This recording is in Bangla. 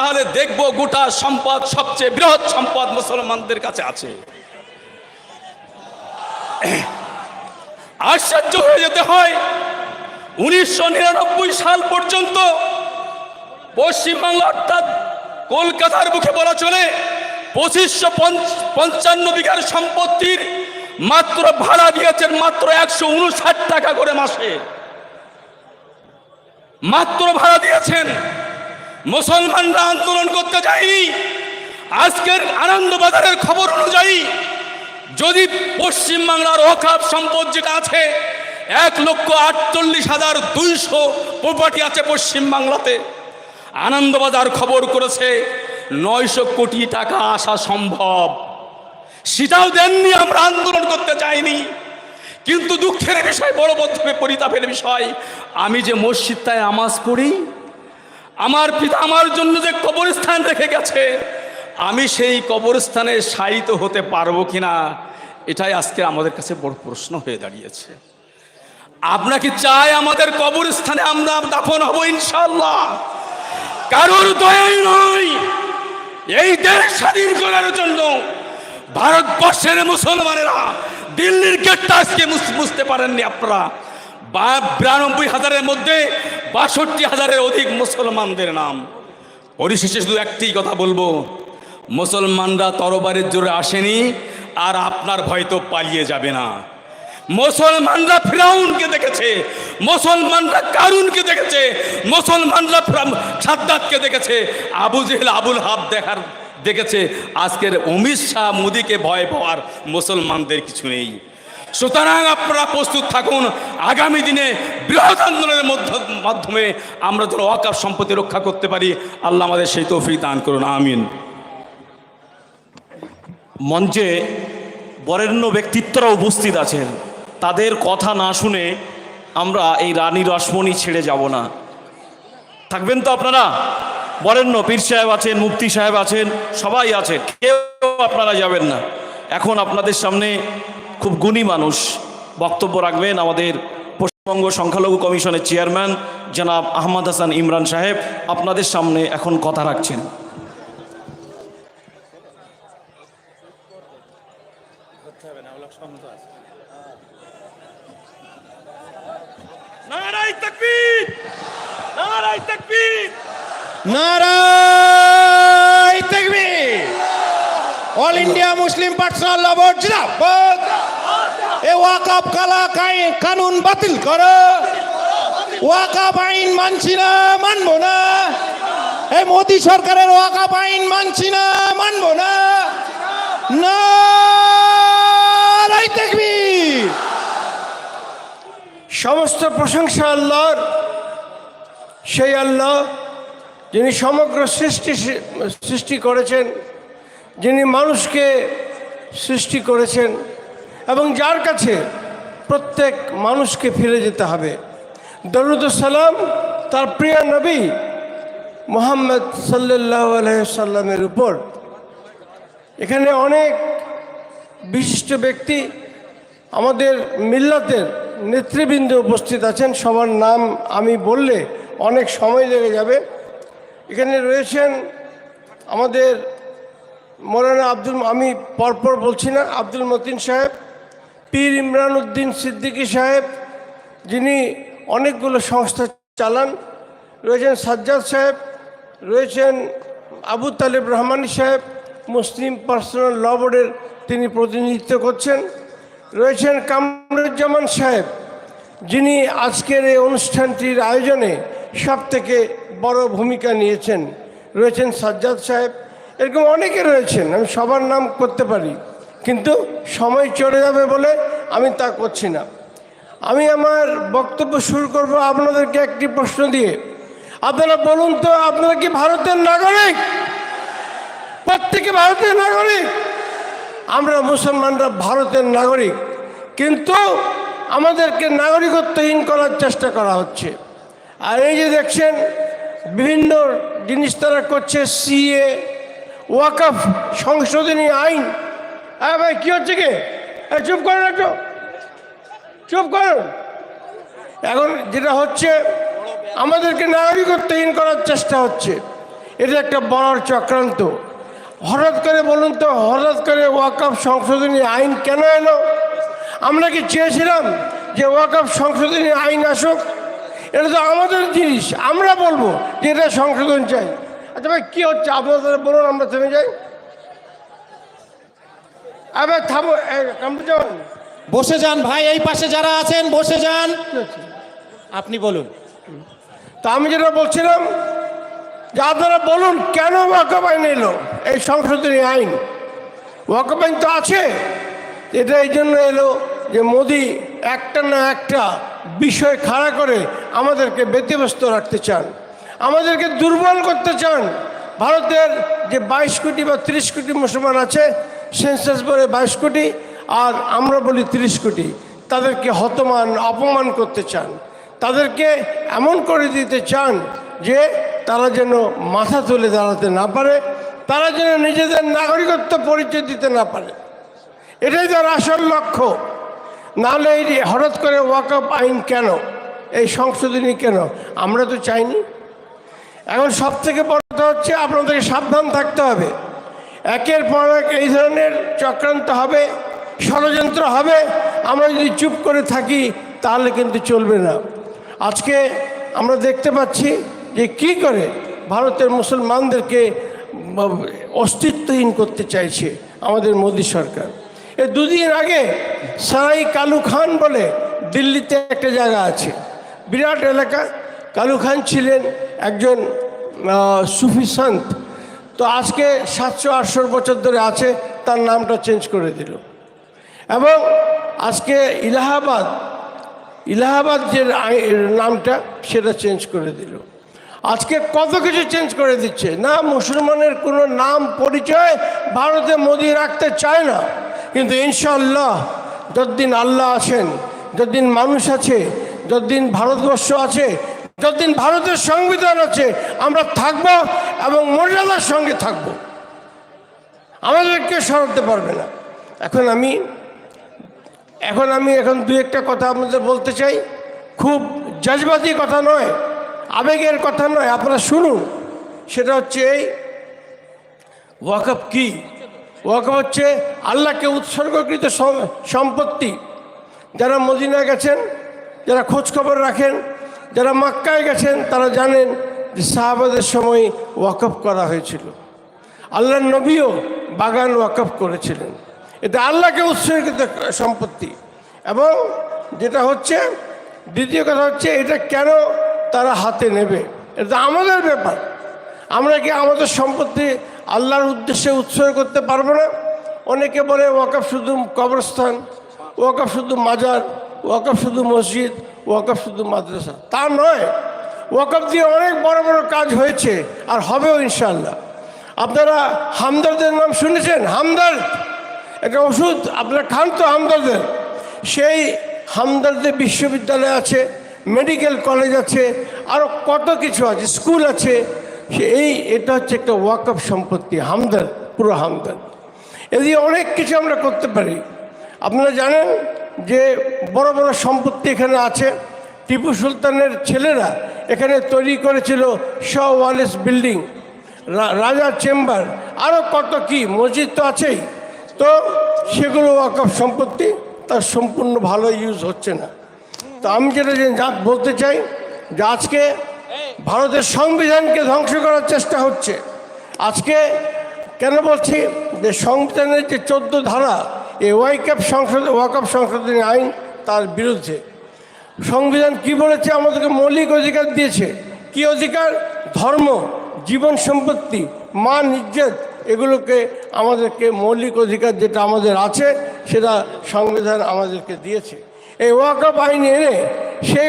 তাহলে দেখব গোটা সম্পদ সবচেয়ে বৃহৎ সম্পদ মুসলমানদের কাছে আছে। আশ্চর্য হয়ে যেতে হয়, উনিশশো নিরানব্বই সাল পর্যন্ত পশ্চিমবাংলা অর্থাৎ কলকাতার মুখে বলা চলে, পঁচিশশো পঞ্চান্ন বিঘার সম্পত্তির মাত্র ভাড়া দিয়েছেন মাত্র একশো উনষাট টাকা করে মাসে। মাত্র ভাড়া দিয়েছেন মুসলমানরা আন্দোলন করতে যায়নি। আজকের আনন্দবাজারের খবর অনুযায়ী, যদি পশ্চিমবাংলার অখাপ সম্পদ যেটা আছে, এক লক্ষ আটচল্লিশ হাজার দুইশো প্রপার্টি আছে পশ্চিমবাংলাতে আনন্দবাজার খবর করেছে, নয়শো কোটি টাকা আসা সম্ভব। সেটাও দেননি, আমরা আন্দোলন করতে চাইনি কিন্তু দুঃখের বিষয়, বড় বদ্ধবে পরিতাপের বিষয়, আমি যে মসজিদটায় আমাজ পড়ি আমার পিতা আমার জন্য যে কবরস্থান রেখে গেছে, আমি সেই কবরস্থানে শায়িত হতে পারব কিনা, এটাই আজকে আমাদের কাছে বড় প্রশ্ন হয়ে দাঁড়িয়েছে। আপনাকে চাই আমাদের কবরস্থানে আমরা দাফন হব ইনশাল্লাহ কারোর দয়াই নয়। এই দেশ স্বাধীন করার জন্য ভারতবর্ষের মুসলমানেরা দিল্লির গেটটা আজকে বুঝতে পারেননি আপনারা। বা বিরানব্বই হাজারের মধ্যে বাষট্টি হাজারের অধিক মুসলমানদের নাম। পরিশেষে শুধু একটি কথা বলব, মুসলমানরা তরবারের জোরে আসেনি আর আপনার ভয় তো পালিয়ে যাবে না। মুসলমানরা ফিরাউনকে দেখেছে, মুসলমানরা কারুনকে দেখেছে, মুসলমানরা সাদ্দাতকে দেখেছে, আবু জেহেল, আবুল হাব দেখার, দেখেছে। আজকের অমিত শাহ মোদিকে ভয় পাওয়ার মুসলমানদের কিছু নেই। সুতরাং আপনারা প্রস্তুত থাকুন। আগামী দিনে বৃহৎ আন্দোলনের মধ্য- মাধ্যমে আমরা যেন অকাপ সম্পত্তি রক্ষা করতে পারি। আল্লাহ আমাদের সেই তৌফিক দান করুন, আমিন। মঞ্চে বরেণ্য ব্যক্তিত্বরা উপস্থিত আছেন। তাদের কথা না শুনে আমরা এই রানী রসমণি ছেড়ে যাব না। থাকবেন তো আপনারা? বরেণ্য পীর সাহেব আছেন, মুফতি সাহেব আছেন, সবাই আছেন। কেউ আপনারা যাবেন না। এখন আপনাদের সামনে খুব গুণী মানুষ। বক্তব্য রাখবেন আমাদের পশ্চিমবঙ্গ সংখ্যালঘু কমিশনের চেয়ারম্যান জনাব আহমদ হাসান ইমরান সাহেব। আপনাদের সামনে এখন কথা রাখছেন। তাকবীর! তাকবীর! নারায় তাকবীর! All India Muslim personal law board জিন্দাবাদ! এ ওয়াকাব কালা কানুন বাতিল করো। ওয়াকাব আইন মানছি না, মানবো না। এই মোদি সরকারের ওয়াকাব আইন মানছি না, মানবো না। নারায় তাকবীর। সমস্ত প্রশংসা আল্লাহর। সেই আল্লাহ যিনি সমগ্র সৃষ্টি সৃষ্টি করেছেন, যিনি মানুষকে সৃষ্টি করেছেন এবং যার কাছে প্রত্যেক মানুষকে ফিরে যেতে হবে। দরুদ সালাম তার প্রিয় নবী মোহাম্মদ সাল্লাহ আলহামের উপর। এখানে অনেক বিশিষ্ট ব্যক্তি আমাদের মিল্লাতের নেতৃবৃন্দ উপস্থিত আছেন। সবার নাম আমি বললে অনেক সময় লেগে যাবে। এখানে রয়েছেন আমাদের মৌলানা আব্দুল, আমি পরপর বলছি না, আব্দুল মতিন সাহেব পীর ইমরান উদ্দিন সিদ্দিকী সাহেব, যিনি অনেকগুলো সংস্থা চালান, রয়েছেন সাজ্জাদ সাহেব, রয়েছেন আবু তালেব রহমানি সাহেব, মুসলিম পার্সোনাল ল বোর্ডের তিনি প্রতিনিধিত্ব করছেন, রয়েছেন কামরুজ্জামান সাহেব, যিনি আজকের এই অনুষ্ঠানটির আয়োজনে সব থেকে বড় ভূমিকা নিয়েছেন, রয়েছেন সাজ্জাদ সাহেব, এরকম অনেকে রয়েছেন, আমি সবার নাম করতে পারি। কিন্তু সময় চলে যাবে বলে আমি তা করছি না। আমি আমার বক্তব্য শুরু করব আপনাদেরকে একটি প্রশ্ন দিয়ে। আপনারা বলুন তো, আপনারা কি ভারতের নাগরিক? প্রত্যেকে ভারতের নাগরিক? আমরা মুসলমানরা ভারতের নাগরিক, কিন্তু আমাদেরকে নাগরিকত্বহীন করার চেষ্টা করা হচ্ছে। আর এই যে দেখছেন, বিভিন্ন জিনিস তারা করছে, সিএ, ওয়াকাফ, সংশোধনী আইন হ্যাঁ ভাই, কী হচ্ছে কি? চুপ করেন একটু। চুপ করুন। এখন যেটা হচ্ছে, আমাদেরকে নাগরিকত্বহীন করার চেষ্টা হচ্ছে। এটা একটা বড় চক্রান্ত। হঠাৎ করে বলুন তো, হঠাৎ করে ওয়াকআপ সংশোধনী আইন কেন এলো? আমরা কি চেয়েছিলাম যে ওয়াকআপ সংশোধনী আইন আসুক? এটা তো আমাদের জিনিস। আমরা বলব যে এটা সংশোধন চাই। আচ্ছা ভাই, কী হচ্ছে? আপনাদের বলুন, আমরা থেমে যাই। আবার থামো বসে যান ভাই এই পাশে যারা আছেন বসে যান। আপনি বলুন। তা আমি যেটা বলছিলাম যে আপনারা বলুন কেন ওয়াকফ আইন এলো? এই সংশোধনী আইন। ওয়াকফ আইন তো আছে এটা এই জন্য এলো যে মোদি একটা না একটা বিষয় খাড়া করে আমাদেরকে ব্যতিব্যস্ত রাখতে চান। আমাদেরকে দুর্বল করতে চান। ভারতের যে বাইশ কোটি বা তিরিশ কোটি মুসলমান আছে সেন্সাস বলে বাইশ কোটি আর আমরা বলি তিরিশ কোটি। তাদেরকে হতমান, অপমান করতে চান। তাদেরকে এমন করে দিতে চান যে তারা যেন মাথা তুলে দাঁড়াতে না পারে, তারা যেন নিজেদের নাগরিকত্ব পরিচয় দিতে না পারে। এটাই তার আসল লক্ষ্য। নাহলে এই হঠাৎ করে ওয়াকআপ আইন কেন? এই সংশোধনী কেন? আমরা তো চাইনি। এখন সব থেকে বড় কথা হচ্ছে আপনাদেরকে সাবধান থাকতে হবে। একের পর এক এই ধরনের চক্রান্ত হবে ষড়যন্ত্র হবে। আমরা যদি চুপ করে থাকি তাহলে কিন্তু চলবে না। আজকে আমরা দেখতে পাচ্ছি যে কি করে ভারতের মুসলমানদেরকে অস্তিত্বহীন করতে চাইছে আমাদের মোদী সরকার। এ দুদিন আগে সারাই কালু খান বলে দিল্লিতে একটা জায়গা আছে বিরাট এলাকা। কালু খান ছিলেন একজন আহ, সুফি সন্ত। তো আজকে সাতশো আটশোর বছর ধরে আছে, তার নামটা চেঞ্জ করে দিল। এবং আজকে ইলাহাবাদ ইলাহাবাদ যে নামটা, সেটা চেঞ্জ করে দিল। আজকে কত কিছু চেঞ্জ করে দিচ্ছে? না, মুসলমানের কোনো নাম পরিচয় ভারতে মোদি রাখতে চায় না। কিন্তু ইনশাল্লাহ যতদিন আল্লাহ আছেন, যতদিন মানুষ আছে, যতদিন ভারতবর্ষ আছে যতদিন ভারতের সংবিধান আছে, আমরা থাকব এবং মর্যাদার সঙ্গে থাকব। আমাদেরকে সরাতে পারবে না। এখন আমি এখন আমি, এখন দু একটা কথা আপনাদের বলতে চাই। খুব জজবাতি কথা নয়, আবেগের কথা নয়, আপনারা শুনুন। সেটা হচ্ছে এই, ওয়াকফ কি? ওয়াকফ হচ্ছে আল্লাহকে উৎসর্গকৃত সম্পত্তি। যারা মদিনা গেছেন, যারা খোঁজখবর রাখেন যারা মাক্কায় গেছেন, তারা জানেন যে সাহাবাদের সময় ওয়াকফ করা হয়েছিল। আল্লাহ নবীও বাগান ওয়াকফ করেছিলেন। এটা আল্লাহকে উৎসর্গিত সম্পত্তি। এবং যেটা হচ্ছে, দ্বিতীয় কথা হচ্ছে, এটা কেন তারা হাতে নেবে? এটা আমাদের ব্যাপার। আমরা কি আমাদের সম্পত্তি আল্লাহর উদ্দেশ্যে উৎসর্গ করতে পারব না? অনেকে বলে, ওয়াকফ শুধু কবরস্থান, ওয়াকফ শুধু মাজার, ওয়াকফ শুধু মসজিদ ওয়াকফ শুধু মাদ্রাসা। তা নয়, ওয়াকফ দিয়ে অনেক বড় বড় কাজ হয়েছে আর হবেও ইনশাল্লাহ আপনারা হামদারদের নাম শুনেছেন? হামদার্দ একটা ওষুধ আপনারা খান তো হামদারদের। সেই হামদারদের বিশ্ববিদ্যালয় আছে, মেডিকেল কলেজ আছে আরও কত কিছু আছে, স্কুল আছে। এই, এটা হচ্ছে একটা ওয়াকফ সম্পত্তি, হামদার, পুরো হামদার। এদিকে অনেক কিছু আমরা করতে পারি। আপনারা জানেন যে বড় বড় সম্পত্তি এখানে আছে, টিপু সুলতানের ছেলেরা এখানে তৈরি করেছিল ওয়ালেস বিল্ডিং রাজার চেম্বার আরও কত কি মসজিদ তো আছেই। তো সেগুলো ওয়াকফ সম্পত্তি, তার সম্পূর্ণ ভালো ইউজ হচ্ছে না। তো আমি যেটা যা বলতে চাই যে আজকে ভারতের সংবিধানকে ধ্বংস করার চেষ্টা হচ্ছে। আজকে কেন বলছি? যে সংবিধানের যে চোদ্দ ধারা এই ওয়াইকাপ সংসদ আপ সংশোধনী আইন তার বিরুদ্ধে। সংবিধান কি বলেছে? আমাদেরকে মৌলিক অধিকার দিয়েছে। কি অধিকার? ধর্ম, জীবন সম্পত্তি, মান, ইজ্জত, এগুলোকে আমাদেরকে মৌলিক অধিকার যেটা আমাদের আছে, সেটা সংবিধান আমাদেরকে দিয়েছে। এই ওয়াকফ আইন এনে সেই